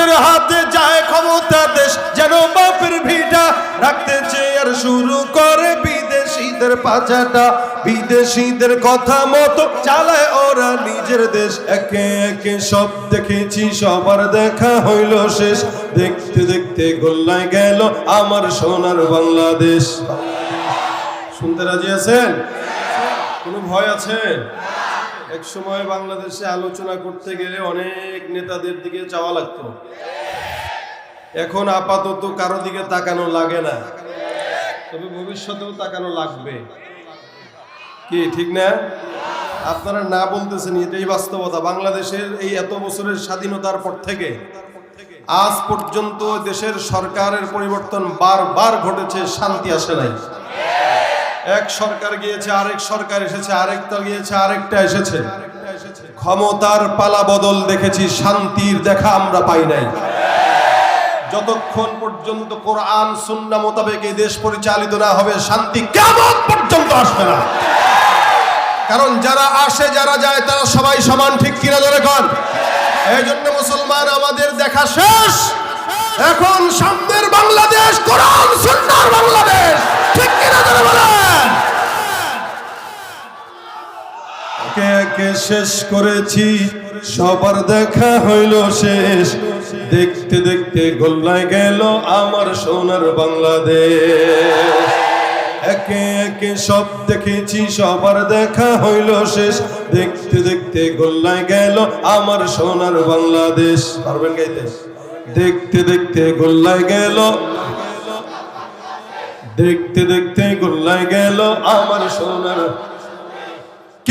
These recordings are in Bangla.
যাদের হাতে যায় ক্ষমতা দেশ, যেন বাপের ভিটা রাখতে চেয়ে আর শুরু করে বিদেশিদের পাচাটা। বিদেশিদের কথা মতো চালায় ওরা নিজের দেশ। একে একে সব দেখেছি, সবার দেখা হইল শেষ। দেখতে দেখতে গোল্লায় গেল আমার সোনার বাংলাদেশ। শুনতে রাজি আছেন? কোনো ভয় আছে? এক সময় বাংলাদেশে আলোচনা করতে গেলে অনেক নেতাদের দিকে চাওয়া লাগতো। এখন আপাতত কারও দিকে তাকানো লাগে না। তবে ভবিষ্যতেও তাকানো লাগবে। কি, ঠিক না? আপনারা না বলতেছেন এটাই বাস্তবতা। বাংলাদেশের এই এত বছরের স্বাধীনতার পর থেকে আজ পর্যন্ত দেশের সরকারের পরিবর্তন বারবার ঘটেছে, শান্তি আসে নাই। এক সরকার গিয়েছে, আরেক সরকার এসেছে আরেকটা গিয়েছে, আরেকটা এসেছে। ক্ষমতার পালা বদল দেখেছি, শান্তির দেখা আমরা পাই নাই। যতক্ষণ পর্যন্ত কোরআন, সুন্না মোতাবেক এই দেশ পরিচালিত না হবে, শান্তি কেমন পর্যন্ত আসবে না। কারণ যারা আসে, যারা যায়, তারা সবাই সমান, ঠিক কিনা ধরে কন? এই জন্য মুসলমান, আমাদের দেখা শেষ। এখন সামনের বাংলাদেশ কোরআন সুন্নার বাংলাদেশ ঠিক কিনা ধরে বলেন একে একে শেষ করেছি, সবার দেখা হইল শেষ। দেখতে দেখতে গোল্লায় গেল আমার সোনার বাংলাদেশ। একে একে সব দেখেছি, সবার দেখা হইল শেষ। দেখতে দেখতে গোল্লায় গেল আমার সোনার বাংলাদেশ। পারবেন গাইতে? দেখতে দেখতে গোল্লায় গেল। দেখতে দেখতে গোল্লায় গেল আমার সোনার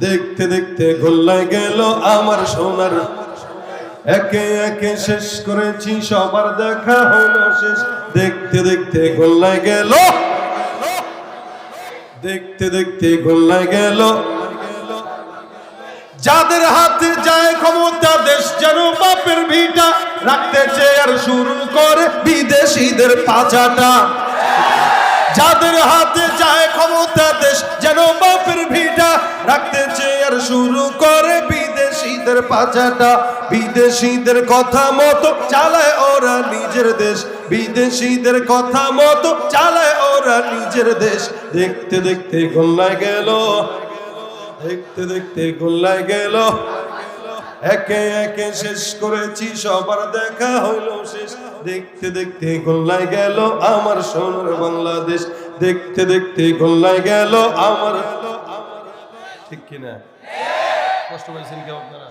দেখতে দেখতে গোল্লায় গেল আমার সোনার। একে একে শেষ করেছি, সবার দেখা হলো শেষ। দেখতে দেখতে গোল্লায় গেল। দেখতে দেখতে গোল্লায় গেল। যাদের হাতে যায় ক্ষমতা, দেশ যেন বাপের ভিটা। রাখতে চেয়ে আর শুরু করে বিদেশিদের পাচাটা। যাদের হাতে যায় ক্ষমতা দেশ, যেন বাপের ভিটা রাখতে চেয়ে আর শুরু করে বিদেশিদের পাচাটা। বিদেশিদের কথা মতো চালায় ওরা নিজের দেশ। বিদেশিদের কথা মতো চালায় ওরা নিজের দেশ। দেখতে দেখতে গোল্লায় গেল, দেখতে দেখতে গোল্লায় গেল। একে একে শেষ করেছি, সবার দেখা হইল। দেখতে দেখতে গোল্লায় গেল আমার সোনার বাংলাদেশ। দেখতে দেখতে গোল্লায় গেল আমার ঠিক কিনা? কষ্ট পাইছেন কেউ আপনারা?